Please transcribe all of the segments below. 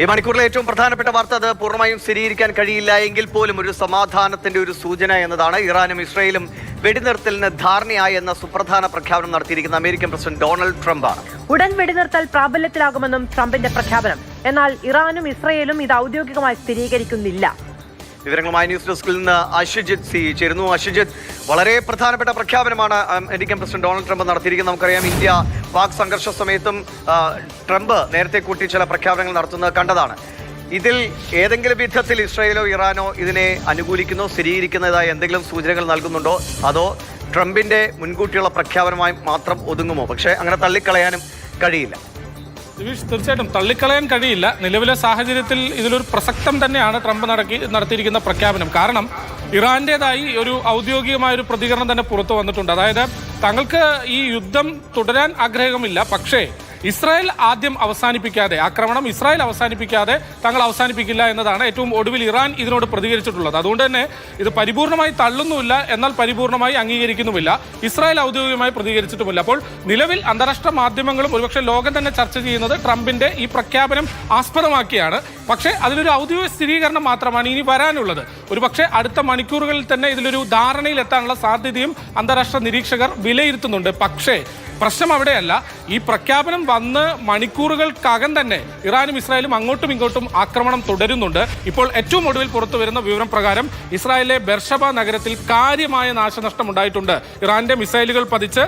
ഈ മണിക്കൂറിലെ ഏറ്റവും പ്രധാനപ്പെട്ട വാർത്ത അത് പൂർണമായും സ്ഥിരീകരിക്കാൻ കഴിയില്ല എങ്കിൽ പോലും ഒരു സമാധാനത്തിന്റെ ഒരു സൂചന എന്നതാണ് ഇറാനും ഇസ്രയേലും വെടിനിർത്തലിന് ധാരണയായി എന്ന സുപ്രധാന പ്രഖ്യാപനം നടത്തിയിരിക്കുന്ന അമേരിക്കൻ പ്രസിഡന്റ് ഡൊണാൾഡ് ട്രംപ് ആണ് ഉടൻ വെടിനിർത്തൽ പ്രാബല്യത്തിലാകുമെന്നും ട്രംപിന്റെ പ്രഖ്യാപനം. എന്നാൽ ഇറാനും ഇസ്രയേലും ഇത് ഔദ്യോഗികമായി സ്ഥിരീകരിക്കുന്നില്ല. വിവരങ്ങളുമായി ന്യൂസ് ഡെസ്കിൽ നിന്ന് അഷിജിത് സി ചേരുന്നു. അഷിജിത് വളരെ പ്രധാനപ്പെട്ട പ്രഖ്യാപനമാണ് അമേരിക്കൻ പ്രസിഡന്റ് ഡൊണാൾഡ് ട്രംപ് നടത്തിയിരിക്കുന്നത്. നമുക്കറിയാം ഇന്ത്യ പാക് സംഘർഷ സമയത്തും ട്രംപ് നേരത്തെ കൂട്ടി ചില പ്രഖ്യാപനങ്ങൾ നടത്തുന്നത് കണ്ടതാണ്. ഇതിൽ ഏതെങ്കിലും വിധത്തിൽ ഇസ്രായേലോ ഇറാനോ ഇതിനെ അനുകൂലിക്കുന്നോ സ്ഥിരീകരിക്കുന്നതായി എന്തെങ്കിലും സൂചനകൾ നൽകുന്നുണ്ടോ? അതോ ട്രംപിന്റെ മുൻകൂട്ടിയുള്ള പ്രഖ്യാപനമായി മാത്രം ഒതുങ്ങുമോ? പക്ഷേ അങ്ങനെ തള്ളിക്കളയാനും കഴിയില്ല. ദിവിഷ് തീർച്ചയായിട്ടും തള്ളിക്കളയാൻ കഴിയില്ല. നിലവിലെ സാഹചര്യത്തിൽ ഇതിലൊരു പ്രസക്തം തന്നെയാണ് ട്രംപ് നടക്കി നടത്തിയിരിക്കുന്ന പ്രഖ്യാപനം. കാരണം ഇറാന്റേതായി ഒരു ഔദ്യോഗികമായ ഒരു പ്രതികരണം തന്നെ പുറത്തു വന്നിട്ടുണ്ട്. അതായത് തങ്ങൾക്ക് ഈ യുദ്ധം തുടരാൻ ആഗ്രഹമില്ല. പക്ഷേ ഇസ്രായേൽ ആദ്യം അവസാനിപ്പിക്കാതെ ആക്രമണം ഇസ്രായേൽ അവസാനിപ്പിക്കാതെ തങ്ങൾ അവസാനിപ്പിക്കില്ല എന്നതാണ് ഏറ്റവും ഒടുവിൽ ഇറാൻ ഇതിനോട് പ്രതികരിച്ചിട്ടുള്ളത്. അതുകൊണ്ട് തന്നെ ഇത് പരിപൂർണമായി തള്ളുന്നുമില്ല എന്നാൽ പരിപൂർണമായി അംഗീകരിക്കുന്നുമില്ല. ഇസ്രായേൽ ഔദ്യോഗികമായി പ്രതികരിച്ചിട്ടുമില്ല. അപ്പോൾ നിലവിൽ അന്താരാഷ്ട്ര മാധ്യമങ്ങളും ഒരുപക്ഷെ ലോകം തന്നെ ചർച്ച ചെയ്യുന്നത് ട്രംപിന്റെ ഈ പ്രഖ്യാപനം ആസ്പദമാക്കിയാണ്. പക്ഷേ അതിലൊരു ഔദ്യോഗിക സ്ഥിരീകരണം മാത്രമാണ് ഇനി വരാനുള്ളത്. ഒരുപക്ഷെ അടുത്ത മണിക്കൂറുകളിൽ തന്നെ ഇതിലൊരു ധാരണയിലെത്താനുള്ള സാധ്യതയും അന്താരാഷ്ട്ര നിരീക്ഷകർ വിലയിരുത്തുന്നുണ്ട്. പക്ഷേ പ്രശ്നം അവിടെയല്ല. ഈ പ്രഖ്യാപനം വന്ന് മണിക്കൂറുകൾക്കകം തന്നെ ഇറാനും ഇസ്രായേലും അങ്ങോട്ടും ഇങ്ങോട്ടും ആക്രമണം തുടരുന്നുണ്ട്. ഇപ്പോൾ ഏറ്റവും ഒടുവിൽ പുറത്തു വരുന്ന വിവരം പ്രകാരം ഇസ്രായേലിലെ ബെർഷബ നഗരത്തിൽ കാര്യമായ നാശനഷ്ടം ഉണ്ടായിട്ടുണ്ട്. ഇറാന്റെ മിസൈലുകൾ പതിച്ച്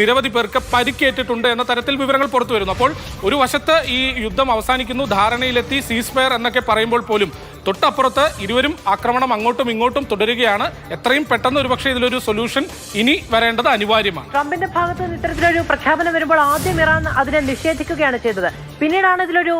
നിരവധി പേർക്ക് പരിക്കേറ്റിട്ടുണ്ട് എന്ന തരത്തിൽ വിവരങ്ങൾ പുറത്തു വരുന്നു. അപ്പോൾ ഒരു വശത്ത് ഈ യുദ്ധം അവസാനിക്കുന്നു ധാരണയിലെത്തി സീസ്ഫയർ എന്നൊക്കെ പറയുമ്പോൾ പോലും തൊട്ടപ്പുറത്ത് ഇരുവരും ആക്രമണം അങ്ങോട്ടും ഇങ്ങോട്ടും തുടരുകയാണ്. എത്രയും പെട്ടെന്ന് ഒരുപക്ഷെ ഇതിലൊരു സൊല്യൂഷൻ ഇനി വരേണ്ടത് അനിവാര്യമാണ്. ട്രംപിന്റെ ഭാഗത്ത് നിന്ന് ഇത്തരത്തിലൊരു പ്രഖ്യാപനം വരുമ്പോൾ ആദ്യം ഇറാൻ അതിനെ നിഷേധിക്കുകയാണ് ചെയ്തത്. പിന്നീടാണ് ഇതിലൊരു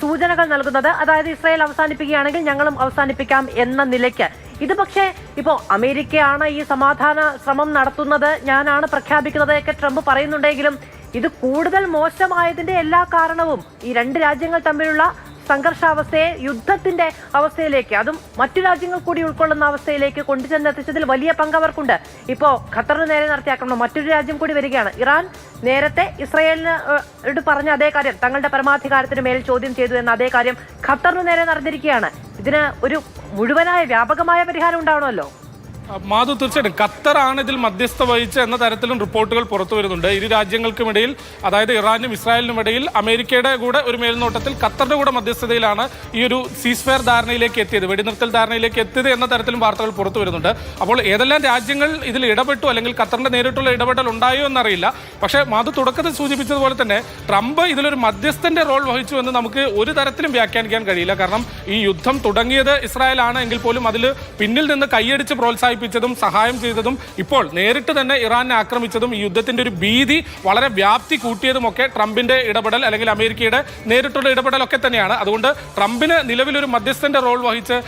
സൂചനകൾ നൽകുന്നത്. അതായത് ഇസ്രായേൽ അവസാനിപ്പിക്കുകയാണെങ്കിൽ ഞങ്ങളും അവസാനിപ്പിക്കാം എന്ന നിലയ്ക്ക്. ഇത് പക്ഷേ ഇപ്പോ അമേരിക്കയാണ് ഈ സമാധാന ശ്രമം നടത്തുന്നത്. ഞാനാണ് പ്രഖ്യാപിക്കുന്നത് ഒക്കെ ട്രംപ് പറയുന്നുണ്ടെങ്കിലും ഇത് കൂടുതൽ മോശമായതിന്റെ എല്ലാ കാരണവും ഈ രണ്ട് രാജ്യങ്ങൾ തമ്മിലുള്ള സംഘർഷാവസ്ഥയെ യുദ്ധത്തിന്റെ അവസ്ഥയിലേക്ക് അതും മറ്റു രാജ്യങ്ങൾ കൂടി ഉൾക്കൊള്ളുന്ന അവസ്ഥയിലേക്ക് കൊണ്ടുചെന്നെത്തിച്ചതിൽ വലിയ പങ്ക് അവർക്കുണ്ട്. ഇപ്പോ ഖത്തറിന് നേരെ നടത്തിയ ആക്രമണം മറ്റൊരു രാജ്യം കൂടി വരികയാണ്. ഇറാൻ നേരത്തെ ഇസ്രായേലിന് ഏഹ്, ോട് പറഞ്ഞ അതേ കാര്യം തങ്ങളുടെ പരമാധികാരത്തിന് മേൽ ചോദ്യം ചെയ്തു എന്ന അതേ കാര്യം ഖത്തറിന് നേരെ നടന്നിരിക്കുകയാണ്. ഇതിന് ഒരു മുഴുവനായ വ്യാപകമായ പരിഹാരം ഉണ്ടാവണമല്ലോ. മാധു തീർച്ചയായിട്ടും. ഖത്തറാണ് ഇതിൽ മധ്യസ്ഥ വഹിച്ച എന്ന തരത്തിലും റിപ്പോർട്ടുകൾ പുറത്തു വരുന്നുണ്ട്. ഇരു രാജ്യങ്ങൾക്കുമിടയിൽ അതായത് ഇറാനും ഇസ്രായേലിനും ഇടയിൽ അമേരിക്കയുടെ കൂടെ ഒരു മേൽനോട്ടത്തിൽ ഖത്തറിന്റെ കൂടെ മധ്യസ്ഥതയിലാണ് ഈ ഒരു സീസ്ഫെയർ ധാരണയിലേക്ക് എത്തിയത് വെടിനിർത്തൽ ധാരണയിലേക്ക് എത്തിയത് എന്ന തരത്തിലും വാർത്തകൾ പുറത്തു വരുന്നുണ്ട്. അപ്പോൾ ഏതെല്ലാം രാജ്യങ്ങൾ ഇതിൽ ഇടപെട്ടു അല്ലെങ്കിൽ ഖത്തറിന്റെ നേരിട്ടുള്ള ഇടപെടൽ ഉണ്ടായോ എന്നറിയില്ല. പക്ഷേ മാധു തുടക്കത്തിൽ സൂചിപ്പിച്ചതുപോലെ തന്നെ ട്രംപ് ഇതിലൊരു മധ്യസ്ഥന്റെ റോൾ വഹിച്ചു എന്ന് നമുക്ക് ഒരു തരത്തിലും വ്യാഖ്യാനിക്കാൻ കഴിയില്ല. കാരണം ഈ യുദ്ധം തുടങ്ങിയത് ഇസ്രായേലാണ് എങ്കിൽ പോലും അതിൽ പിന്നിൽ നിന്ന് കൈയടിച്ച് പ്രോത്സാഹിപ്പിച്ചതും സഹായം ചെയ്തതും ഇപ്പോൾ നേരിട്ട് തന്നെ ഇറാനെ ആക്രമിച്ചതും ഈ യുദ്ധത്തിന്റെ ഒരു ഭീതി വളരെ വ്യാപ്തി കൂട്ടിയതുമൊക്കെ ട്രംപിന്റെ ഇടപെടൽ അല്ലെങ്കിൽ അമേരിക്കയുടെ നേരിട്ടുള്ള ഇടപെടലൊക്കെ തന്നെയാണ്. അതുകൊണ്ട് ട്രംപിന് നിലവിലൊരു മധ്യസ്ഥന്റെ റോൾ വഹിച്ച്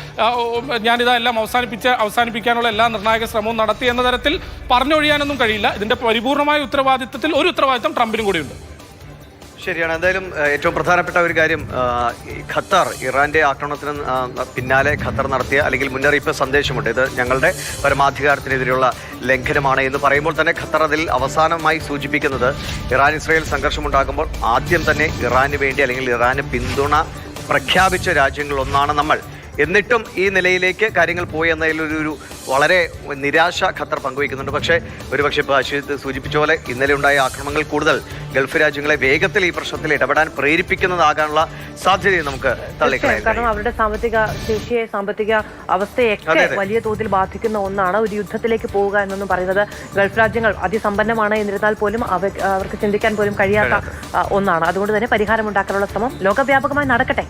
ഞാനിതാ എല്ലാം അവസാനിപ്പിച്ച് അവസാനിപ്പിക്കാനുള്ള എല്ലാ നിർണായക ശ്രമവും നടത്തി എന്ന തരത്തിൽ പറഞ്ഞൊഴിയാനൊന്നും കഴിയില്ല. ഇതിന്റെ പരിപൂർണമായ ഉത്തരവാദിത്തത്തിൽ ഒരു ഉത്തരവാദിത്തം ട്രംപിനും കൂടിയുണ്ട്. ശരിയാണ്. എന്തായാലും ഏറ്റവും പ്രധാനപ്പെട്ട ഒരു കാര്യം ഖത്തർ ഇറാന്റെ ആക്രമണത്തിന് പിന്നാലെ ഖത്തർ നടത്തിയ അല്ലെങ്കിൽ മുന്നറിയിപ്പ് സന്ദേശമുണ്ട്. ഇത് ഞങ്ങളുടെ പരമാധികാരത്തിനെതിരെയുള്ള ലംഘനമാണ് എന്ന് പറയുമ്പോൾ തന്നെ ഖത്തർ അതിൽ അവസാനമായി സൂചിപ്പിക്കുന്നത് ഇറാൻ ഇസ്രായേൽ സംഘർഷമുണ്ടാകുമ്പോൾ ആദ്യം തന്നെ ഇറാന് വേണ്ടി അല്ലെങ്കിൽ ഇറാന് പിന്തുണ പ്രഖ്യാപിച്ച രാജ്യങ്ങളൊന്നാണ് നമ്മൾ. എന്നിട്ടും ഈ നിലയിലേക്ക് കാര്യങ്ങൾ പോയി എന്നതിലൊരു വളരെ നിരാശ ഖത്തർ പങ്കുവയ്ക്കുന്നുണ്ട്. പക്ഷേ ഒരുപക്ഷെ ഇപ്പോൾ അശ്വിത് സൂചിപ്പിച്ച പോലെ ഇന്നലെ ഉണ്ടായ ആക്രമണങ്ങൾ കൂടുതൽ ഗൾഫ് രാജ്യങ്ങളെ വേഗത്തിൽ ഈ പ്രശ്നത്തിൽ ഇടപെടാൻ പ്രേരിപ്പിക്കുന്നതാകാനുള്ള സാധ്യതയും നമുക്ക് തള്ളിക്കളയാം കാരണം അവരുടെ സാമ്പത്തിക ശേഷിയെ സാമ്പത്തിക അവസ്ഥയൊക്കെ. വലിയ തോതിൽ ബാധിക്കുന്ന ഒന്നാണ് ഒരു യുദ്ധത്തിലേക്ക് പോവുക എന്നൊന്നും പറയുന്നത്. ഗൾഫ് രാജ്യങ്ങൾ അതിസമ്പന്നമാണ് എന്നിരുന്നാൽ പോലും അവർക്ക് ചിന്തിക്കാൻ പോലും കഴിയാത്ത ഒന്നാണ്. അതുകൊണ്ട് തന്നെ പരിഹാരം ഉണ്ടാക്കാനുള്ള ശ്രമം ലോകവ്യാപകമായി നടക്കട്ടെ.